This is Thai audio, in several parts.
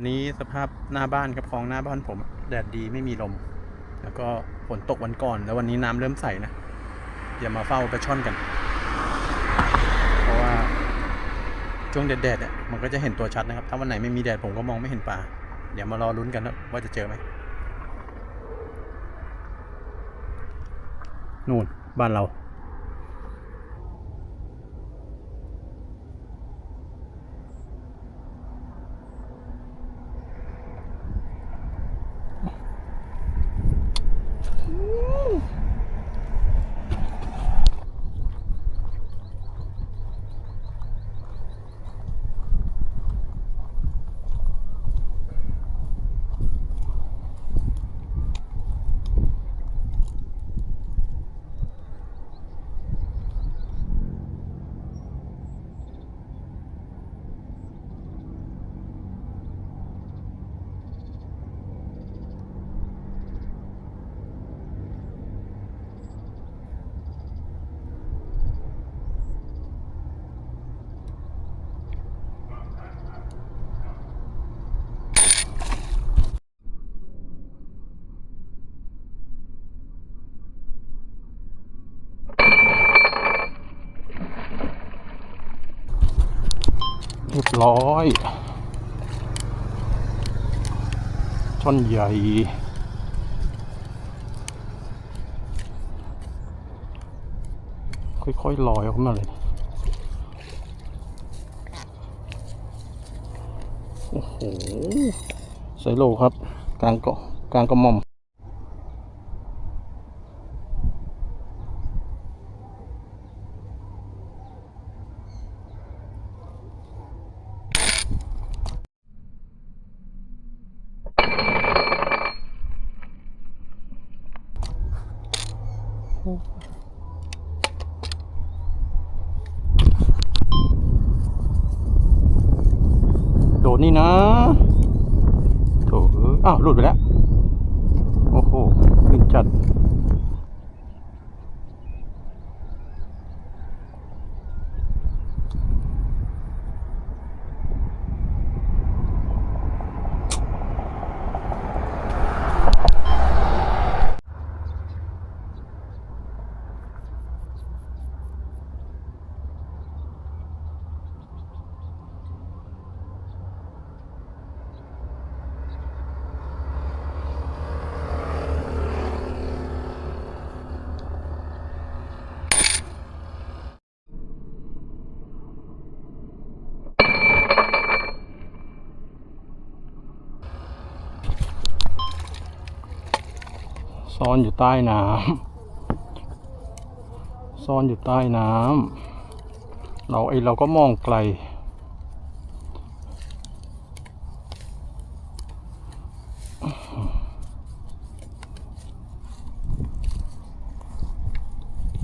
วันนี้สภาพหน้าบ้านกับคลองหน้าบ้านผม แดดดีไม่มีลม แล้วก็ฝนตกวันก่อน แล้ววันนี้น้ำเริ่มใสนะ อย่ามาเฝ้าปลาช่อนกัน เพราะว่าช่วงแดดๆเนี่ยมันก็จะเห็นตัวชัดนะครับ ถ้าวันไหนไม่มีแดดผมก็มองไม่เห็นปลา เดี๋ยวมารอลุ้นกันนะว่าจะเจอไหมนู่นบ้านเรา เรียบร้อยช่อนใหญ่ ค่อยๆลอยออกมาเลย โอ้โหไซโลครับ กลางเกาะกลางกระหม่อม โดดนี่นะโถเอ้ยอ้าว หลุดไปแล้ว โอ้โหขึ้นจัด ซ่อนอยู่ใต้น้ำซ่อนอยู่ใต้น้ำเราไอเราก็มองไกล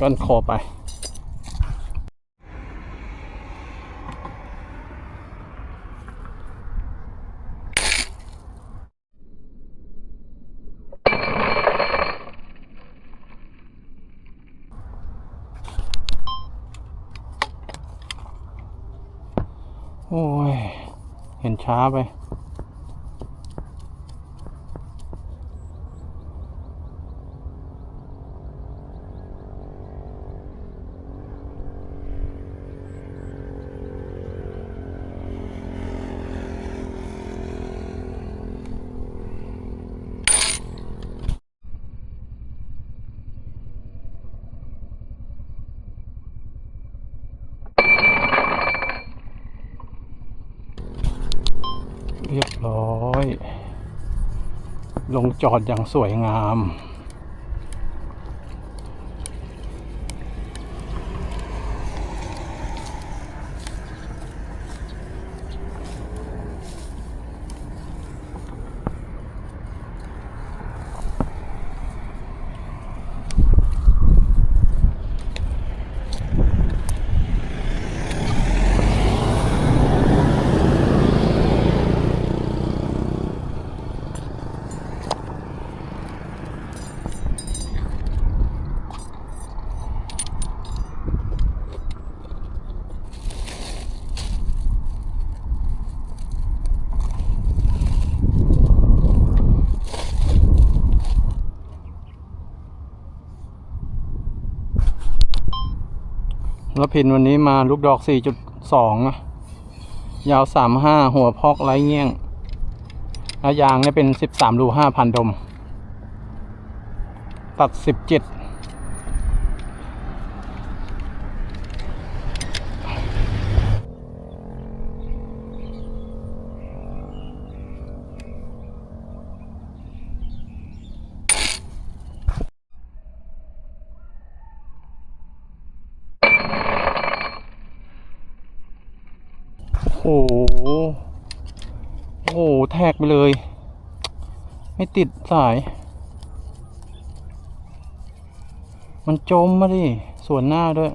กันคอไป โอ้ย เห็นช้าไป เรียบร้อย ลงจอดอย่างสวยงาม แล้วพินวันนี้มาลูกดอก 4.2นะยาว 35 หัวพอกไร้เงี้ยง แล้วยางเนี่ยเป็น 13รู5,000 ดม ตัด 17 ไม่ติดสาย มันจมมาดิส่วนหน้าด้วย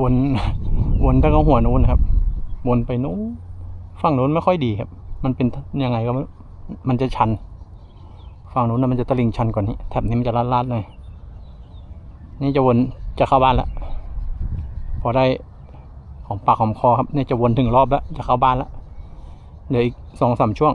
วน วนตั้งแต่หัวนู้นครับ วนไปนู้นฝั่งนู้นไม่ค่อยดีครับ มันเป็นยังไงก็มันจะชัน ฝั่งนู้นนะมันจะตะลิงชันกว่านี้แถบนี้มันจะลาดๆหน่อยนี่จะวนจะเข้าบ้านแล้วพอได้หอมปากหอมคอครับเนี่ยจะวนถึงรอบแล้วจะเข้าบ้านแล้วเหลืออีกสองสามช่วง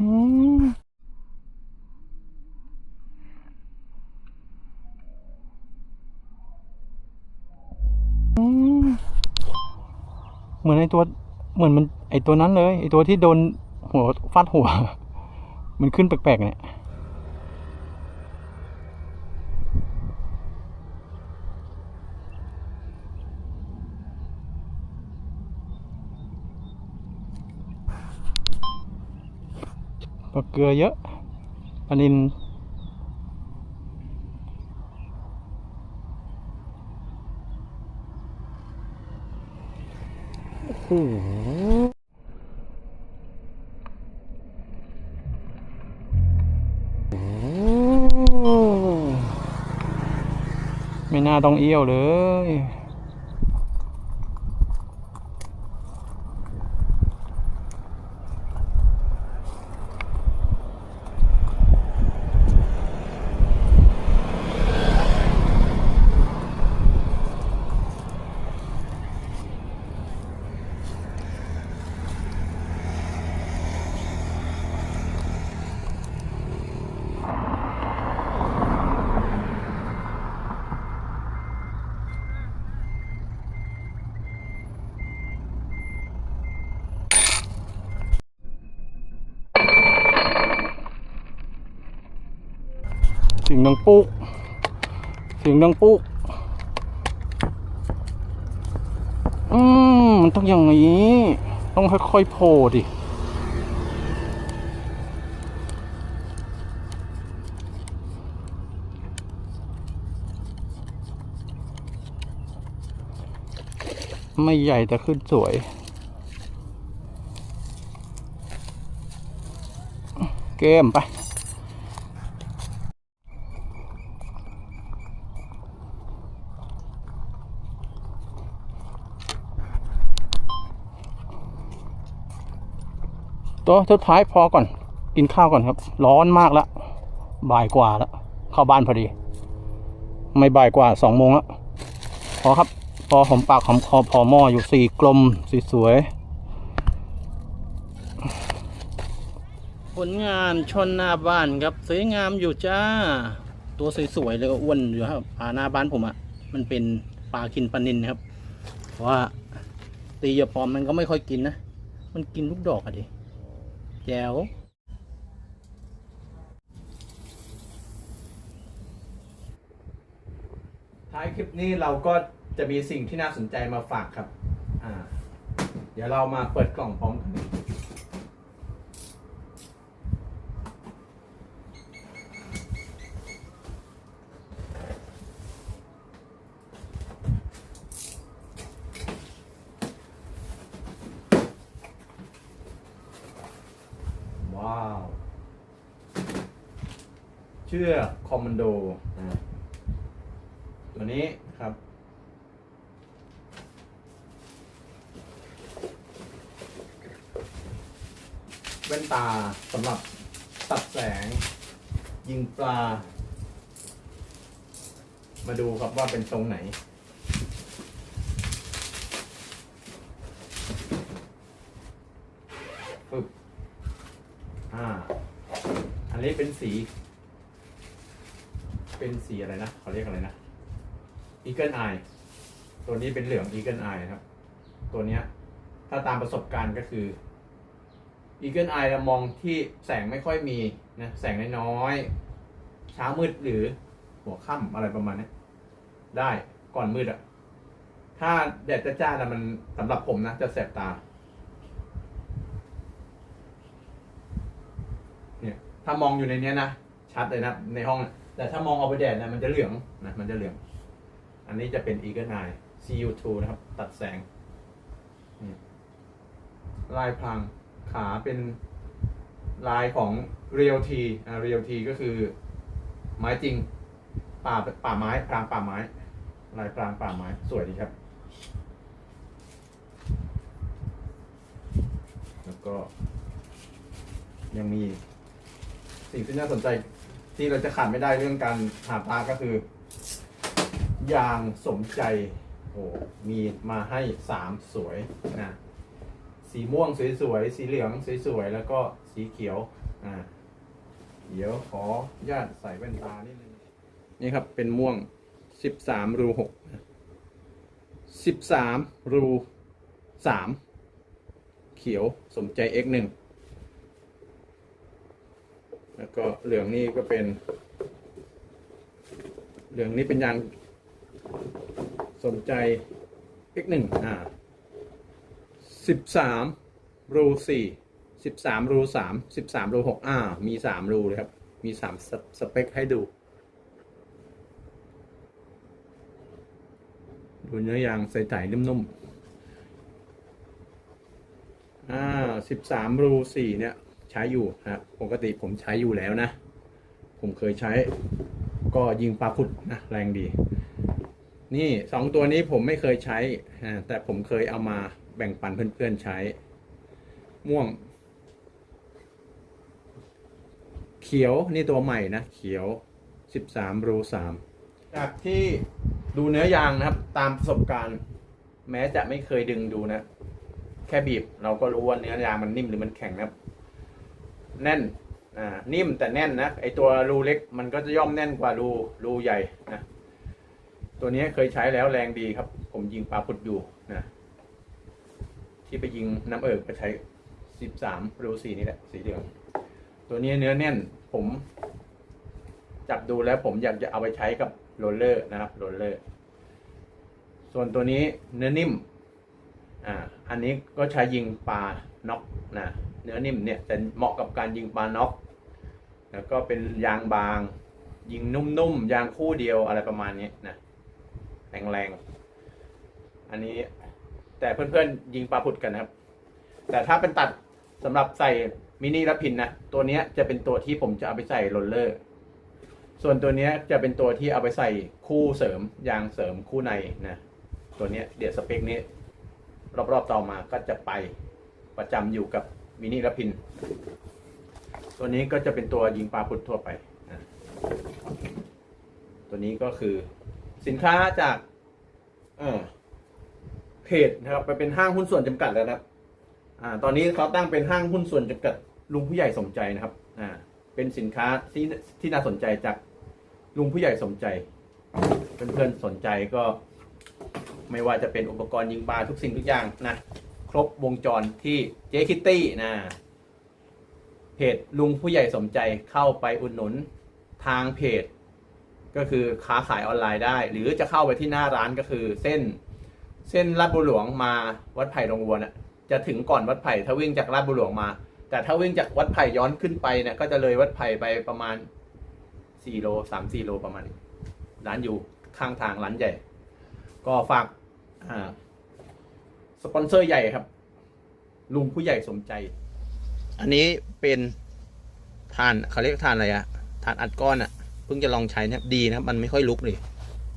อืมอืมเห มือนไอตัวเหมือนมันไอตัวนั้นเลยไอตัวที่โดนหัวฟาดหัว มันขึ้นแปลกๆเนี่ยปลาเกลือเยอะปลานินโอ้โห ไม่น่าต้องเอี้ยวเลย สียงดังปุ๊กเสียงดังปุ๊กอืมมันต้องอย่างนี้ ต้องค่อยๆโผล่ดิไม่ใหญ่แต่ขึ้นสวย เกมไป ตัวสุดท้ายพอก่อน กินข้าวก่อนครับ ร้อนมากแล้วบ่ายกว่าแล้วเข้าบ้านพอดี ไม่บ่ายกว่าสองโมงแล้วพอครับ พอหอมปากหอมคอพอหม้ออยู่สี่กลมสีสวย ผลงานชนหน้าบ้านครับสวยงามอยู่จ้า ตัวสวยๆเลยอ้วนอยู่ครับปลาหน้าบ้านผมอะ่ะ มันเป็นปลากินปลานินครับเพราะว่าตีเหยาปอมมันก็ไม่ค่อยกินนะ มันกินลูกดอกอะดิ แจ๋วท้ายคลิปนี้เราก็จะมีสิ่งที่น่าสนใจมาฝากครับ อ่า เดี๋ยวเรามาเปิดกล่องพร้อมกัน ว้าว เชือกคอมมานโดนะตัวนี้ครับ แว่นตาสำหรับตัดแสง ยิงปลา มาดูครับว่าเป็นทรงไหนปึ๊บอ่า อันนี้เป็นสี เป็นสีอะไรนะเขาเรียกอะไรนะ Eagle Eye ตัวนี้เป็นเหลือง Eagle Eye นะครับ ตัวเนี้ยถ้าตามประสบการณ์ก็คือ Eagle Eye เรามองที่แสงไม่ค่อยมีนะแสงน้อยๆเช้ามืดหรือหัวค่ำอะไรประมาณนี้ได้ก่อนมืดอะถ้าแดดจ้าๆนะมันสำหรับผมนะ จะแสบตา เนี่ย ถ้ามองอยู่ในเนี้ยนะ ชัดเลยนะ ในห้องนะ แต่ถ้ามองเอาไปแดดนะมันจะเหลืองนะมันจะเหลือง อันนี้จะเป็น Eagle Eye CU2 นะครับ ตัดแสง ลายพรางขาเป็นลายของ Real T อ่า Real T ก็คือ ไม้จริง ป่าป่าไม้พรางป่าไม้ ลายพรางป่าไม้สวยดีครับ แล้วก็ยังมีสิ่งที่น่าสนใจ ที่เราจะขาดไม่ได้เรื่องการหาปลาก็คือ ยางสมใจโอ้มีมาให้สามสวยนะสีม่วงสวยๆ สีเหลืองสวยๆ แล้วก็สีเขียว อ่า เดี๋ยวขอญาตใส่แว่นตานิดนึง นี่ครับเป็นม่วงสิบสามรูหกสิบสามรูสามเขียวสมใจ x หนึ่ง แล้วก็เหลืองนี่ก็เป็น เหลืองนี่เป็นยางสมใจ x หนึ่งอ่าสิบสามรูสี่สิบสามรูสามสิบสามรูหกอ่า มีสามรูเลยครับ มีสามสสเปคให้ดู ดูเนื้อยางใสๆนุ่มๆอ่าสิบสามรูสี่เนี่ย ใช้อยู่ครับปกติผมใช้อยู่แล้วนะ ผมเคยใช้ก็ยิงปลาพุดนะแรงดี นี่สองตัวนี้ผมไม่เคยใช้แต่ผมเคยเอามาแบ่งปันเพื่อนๆใช้ ม่วง เขียวนี่ตัวใหม่นะ เขียวสิบสามรูสามจากที่ดูเนื้อยางนะครับ ตามประสบการณ์ แม้จะไม่เคยดึงดูนะ แค่บีบเราก็รู้ว่าเนื้อยางมันนิ่มหรือมันแข็งนะครับ แน่นอ่านิ่มแต่แน่นนะไอตัวรูเล็กมันก็จะย่อมแน่นกว่ารูรูใหญ่นะตัวนี้เคยใช้แล้วแรงดีครับ ผมยิงปลาพุดอยู่นะที่ไปยิงน้ำเอิกก็ใช้สิบสามรูสีนี่แหละสีเหลืองตัวนี้เนื้อแน่นผมจับดูแล้วผมอยากจะเอาไปใช้กับโรลเลอร์นะครับโรลเลอร์ส่วนตัวนี้เนื้อนิ่มอ่าอันนี้ก็ใช้ยิงปลาน็อกนะ เนื้อนิ่มเนี่ยจะเหมาะกับการยิงปลาน็อกแล้วก็เป็นยางบาง ยิงนุ่มๆยางคู่เดียวอะไรประมาณนี้นะแรงๆอันนี้แต่เพื่อนๆยิงปลาผุดกันนะครับ แต่ถ้าเป็นตัดสำหรับใส่มินิและพินนะตัวนี้จะเป็นตัวที่ผมจะเอาไปใส่โรลเลอร์ ส่วนตัวนี้จะเป็นตัวที่เอาไปใส่คู่เสริมยางเสริมคู่ในนะตัวนี้เดี๋ยวสเปคนี้ รอบๆต่อมาก็จะไปประจำอยู่กับ มินิและพิน ตัวนี้ก็จะเป็นตัวยิงปลาพุดทั่วไปนะตัวนี้ก็คือสินค้าจากเออเพจนะครับ ไปเป็นห้างหุ้นส่วนจำกัดแล้วนะครับอ่า ตอนนี้เขาตั้งเป็นห้างหุ้นส่วนจำกัดลุงผู้ใหญ่สมใจนะครับ อ่า เป็นสินค้าที่ที่น่าสนใจจากลุงผู้ใหญ่สมใจ เพื่อนๆสนใจก็ ไม่ว่าจะเป็นอุปกรณ์ยิงปลาทุกสิ่งทุกอย่างนะ ครบวงจรที่เจ๊คิตตี้นะเพจลุงผู้ใหญ่สมใจเข้าไปอุดหนุนทางเพจ ก็คือค้าขายออนไลน์ได้ หรือจะเข้าไปที่หน้าร้านก็คือเส้นเส้นลาดบุหลวงมาวัดไผ่ลงวัวน่ะจะถึงก่อนวัดไผ่ถ้าวิ่งจากลาดบุหลวงมา แต่ถ้าวิ่งจากวัดไผ่ย้อนขึ้นไปเนี่ยก็จะเลยวัดไผ่ไปประมาณสี่โลสามสี่โลประมาณนี้ร้านอยู่ข้างทางร้านใหญ่ ก็ฝากอ่า สปอนเซอร์ใหญ่ครับ ลุงผู้ใหญ่สมใจ อันนี้เป็นทานเขาเรียกทานอะไรอะทานอัดก้อนอะเพิ่งจะลองใช้เนี่ยดีนะครับ มันไม่ค่อยลุกเลย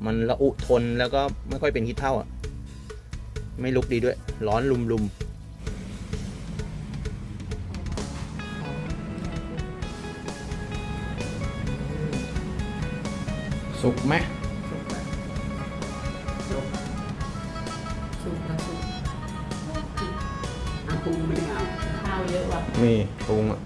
มันระอุทนแล้วก็ไม่ค่อยเป็นคิดเท่าอะไม่ลุกดีด้วย ร้อนลุมรุมสุกไหม ปรุงไม่ได้เอาข้าวเยอะว่ะ นี่ปรุงอะ